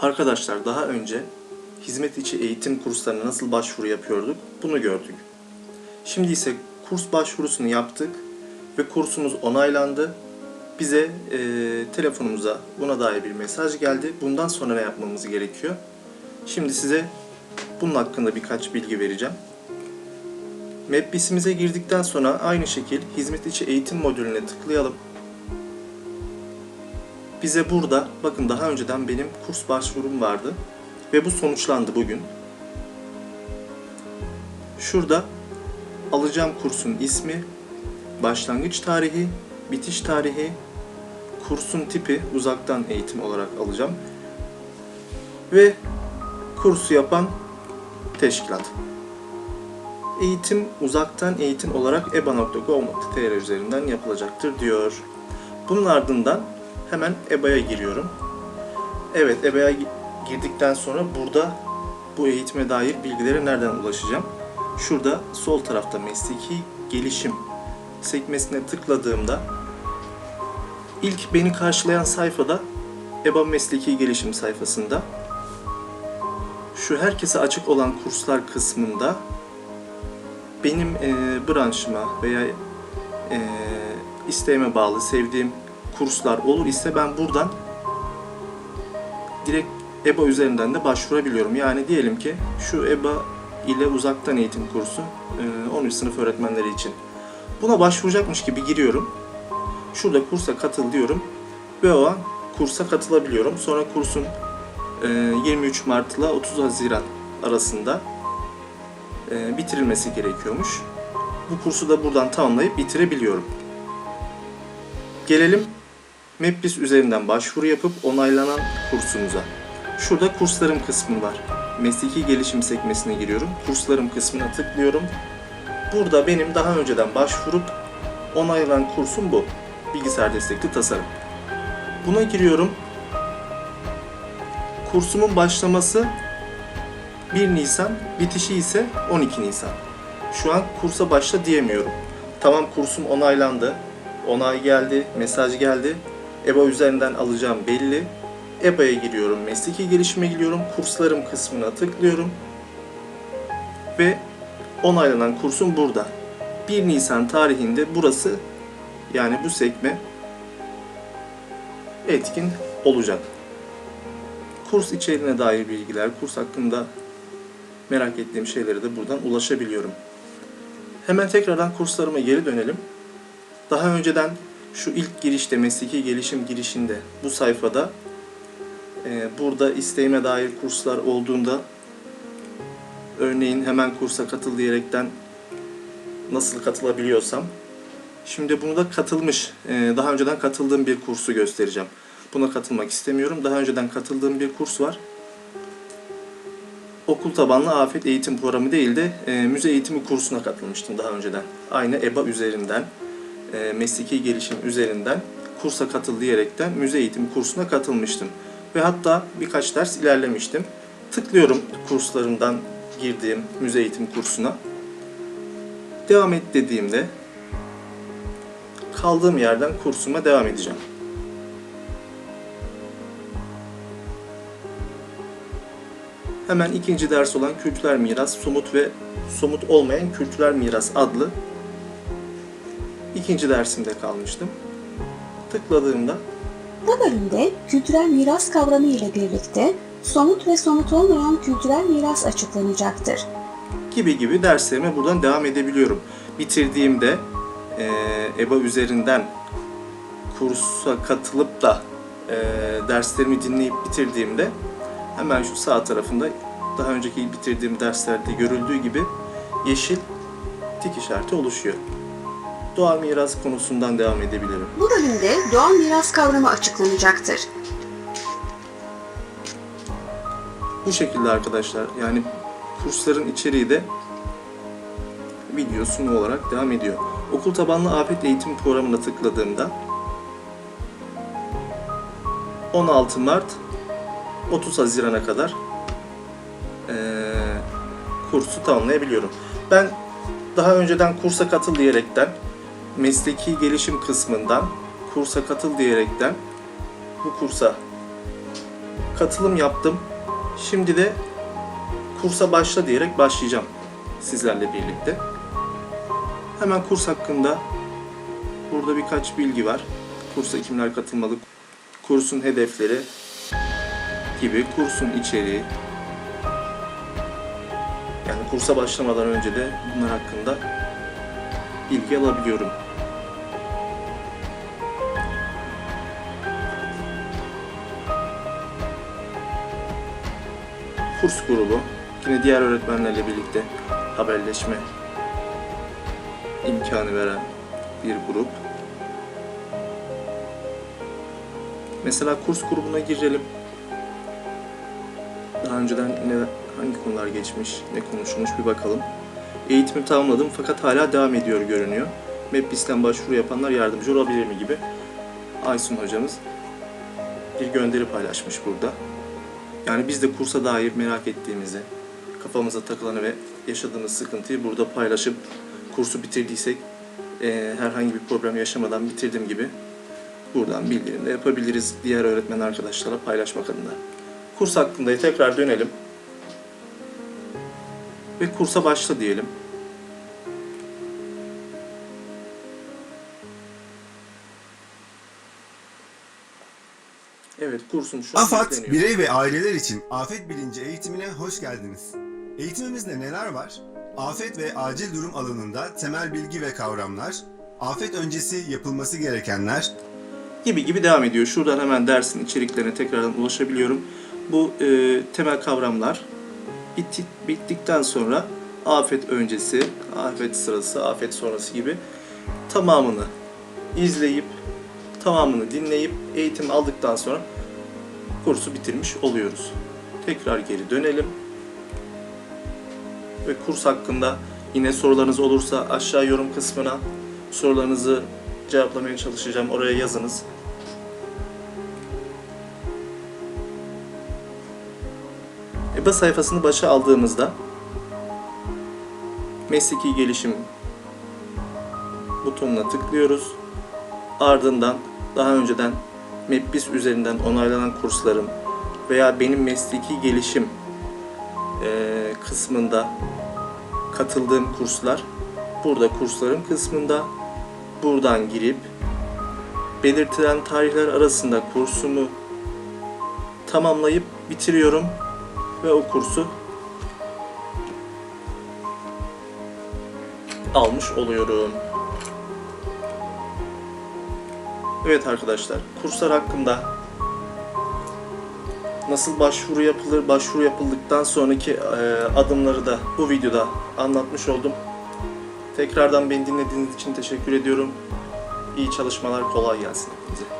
Arkadaşlar daha önce hizmet içi eğitim kurslarına nasıl başvuru yapıyorduk bunu gördük. Şimdi ise kurs başvurusunu yaptık ve kursumuz onaylandı. Bize e, telefonumuza buna dair bir mesaj geldi. Bundan sonra ne yapmamız gerekiyor? Şimdi size bunun hakkında birkaç bilgi vereceğim. Mapbis'imize girdikten sonra aynı şekil hizmet içi eğitim modülüne tıklayalım. Bize burada, bakın daha önceden benim kurs başvurum vardı ve bu sonuçlandı bugün. Şurada alacağım kursun ismi, başlangıç tarihi, bitiş tarihi, kursun tipi uzaktan eğitim olarak alacağım ve kursu yapan teşkilat. Eğitim uzaktan eğitim olarak eba.gov.tr üzerinden yapılacaktır diyor. Bunun ardından hemen EBA'ya giriyorum. Evet EBA'ya gi- girdikten sonra burada bu eğitime dair bilgilere nereden ulaşacağım? Şurada sol tarafta mesleki gelişim sekmesine tıkladığımda ilk beni karşılayan sayfada EBA Mesleki Gelişim sayfasında şu herkese açık olan kurslar kısmında benim e, branşıma veya e, isteğime bağlı sevdiğim kurslar olur ise ben buradan direkt EBA üzerinden de başvurabiliyorum. Yani diyelim ki şu EBA ile uzaktan eğitim kursu e, 13 sınıf öğretmenleri için. Buna başvuracakmış gibi giriyorum. Şurada kursa katıl diyorum ve o an kursa katılabiliyorum. Sonra kursun e, 23 Mart ile 30 Haziran arasında e, bitirilmesi gerekiyormuş. Bu kursu da buradan tamamlayıp bitirebiliyorum. Gelelim Mapbis üzerinden başvuru yapıp onaylanan kursumuza. Şurada kurslarım kısmı var. Mesleki gelişim sekmesine giriyorum. Kurslarım kısmına tıklıyorum. Burada benim daha önceden başvurup onaylanan kursum bu. Bilgisayar destekli tasarım. Buna giriyorum. Kursumun başlaması 1 Nisan, bitişi ise 12 Nisan. Şu an kursa başla diyemiyorum. Tamam kursum onaylandı. Onay geldi, mesaj geldi. EBA üzerinden alacağım belli. EBA'ya giriyorum, mesleki gelişime giriyorum, kurslarım kısmına tıklıyorum. Ve onaylanan kursum burada. 1 Nisan tarihinde burası yani bu sekme etkin olacak. Kurs içeriğine dair bilgiler, kurs hakkında merak ettiğim şeylere de buradan ulaşabiliyorum. Hemen tekrardan kurslarıma geri dönelim. Daha önceden şu ilk girişte, mesleki gelişim girişinde bu sayfada e, burada isteğime dair kurslar olduğunda örneğin hemen kursa katıl diyerekten nasıl katılabiliyorsam şimdi bunu da katılmış, e, daha önceden katıldığım bir kursu göstereceğim. Buna katılmak istemiyorum. Daha önceden katıldığım bir kurs var okul tabanlı afet eğitim programı değil de e, müze eğitimi kursuna katılmıştım daha önceden. Aynı EBA üzerinden, e, mesleki gelişim üzerinden kursa katıl diyerekten müze eğitimi kursuna katılmıştım. Ve hatta birkaç ders ilerlemiştim. Tıklıyorum kurslarımdan girdiğim müze eğitim kursuna. Devam et dediğimde kaldığım yerden kursuma devam edeceğim. Hemen ikinci ders olan kültürel miras, somut ve somut olmayan kültürel miras adlı ikinci dersimde kalmıştım. Tıkladığımda Bu bölümde kültürel miras kavramı ile birlikte somut ve somut olmayan kültürel miras açıklanacaktır. gibi gibi derslerime buradan devam edebiliyorum. Bitirdiğimde eee, EBA üzerinden kursa katılıp da eee, derslerimi dinleyip bitirdiğimde hemen şu sağ tarafında daha önceki bitirdiğim derslerde görüldüğü gibi yeşil tik işareti oluşuyor. Doğal miras konusundan devam edebilirim. Bu bölümde doğal miras kavramı açıklanacaktır. Bu şekilde arkadaşlar yani kursların içeriği de video sunumu olarak devam ediyor. Okul tabanlı afet eğitim programına tıkladığımda 16 Mart 30 Haziran'a kadar eee, kursu tamamlayabiliyorum. Ben daha önceden kursa katıl diyerekten mesleki gelişim kısmından kursa katıl diyerekten bu kursa katılım yaptım. Şimdi de kursa başla diyerek başlayacağım sizlerle birlikte. Hemen kurs hakkında burada birkaç bilgi var. Kursa kimler katılmalı, kursun hedefleri gibi, kursun içeriği. Yani kursa başlamadan önce de bunlar hakkında bilgi alabiliyorum. Kurs grubu yine diğer öğretmenlerle birlikte haberleşme imkanı veren bir grup. Mesela kurs grubuna girelim. Daha önceden ne, hangi konular geçmiş, ne konuşulmuş bir bakalım. Eğitimi tamamladım fakat hala devam ediyor görünüyor. MEPBİS'ten başvuru yapanlar yardımcı olabilir mi gibi. Aysun hocamız bir gönderi paylaşmış burada. Yani biz de kursa dair merak ettiğimizi, kafamıza takılanı ve yaşadığımız sıkıntıyı burada paylaşıp kursu bitirdiysek eee, herhangi bir problem yaşamadan bitirdim gibi buradan bildirim de yapabiliriz diğer öğretmen arkadaşlara paylaşmak adına. Kurs hakkında tekrar dönelim. Ve kursa başla diyelim. Evet kursun şu AFAD, birey ve aileler için afet bilinci eğitimine hoş geldiniz. Eğitimimizde neler var? Afet ve acil durum alanında temel bilgi ve kavramlar, afet öncesi yapılması gerekenler, gibi gibi devam ediyor. Şuradan hemen dersin içeriklerine tekrardan ulaşabiliyorum. Bu e, temel kavramlar bitti, bittikten sonra afet öncesi, afet sırası, afet sonrası gibi tamamını izleyip, tamamını dinleyip eğitim aldıktan sonra kursu bitirmiş oluyoruz. Tekrar geri dönelim. Ve kurs hakkında yine sorularınız olursa aşağı yorum kısmına sorularınızı cevaplamaya çalışacağım. Oraya yazınız. EBA sayfasını başa aldığımızda mesleki gelişim butonuna tıklıyoruz. Ardından daha önceden MEPBİS üzerinden onaylanan kurslarım veya benim mesleki gelişim kısmında katıldığım kurslar burada kurslarım kısmında buradan girip belirtilen tarihler arasında kursumu tamamlayıp bitiriyorum ve o kursu almış oluyorum. Evet arkadaşlar, kurslar hakkında nasıl başvuru yapılır, başvuru yapıldıktan sonraki e, adımları da bu videoda anlatmış oldum. Tekrardan beni dinlediğiniz için teşekkür ediyorum. İyi çalışmalar, kolay gelsin hepinize.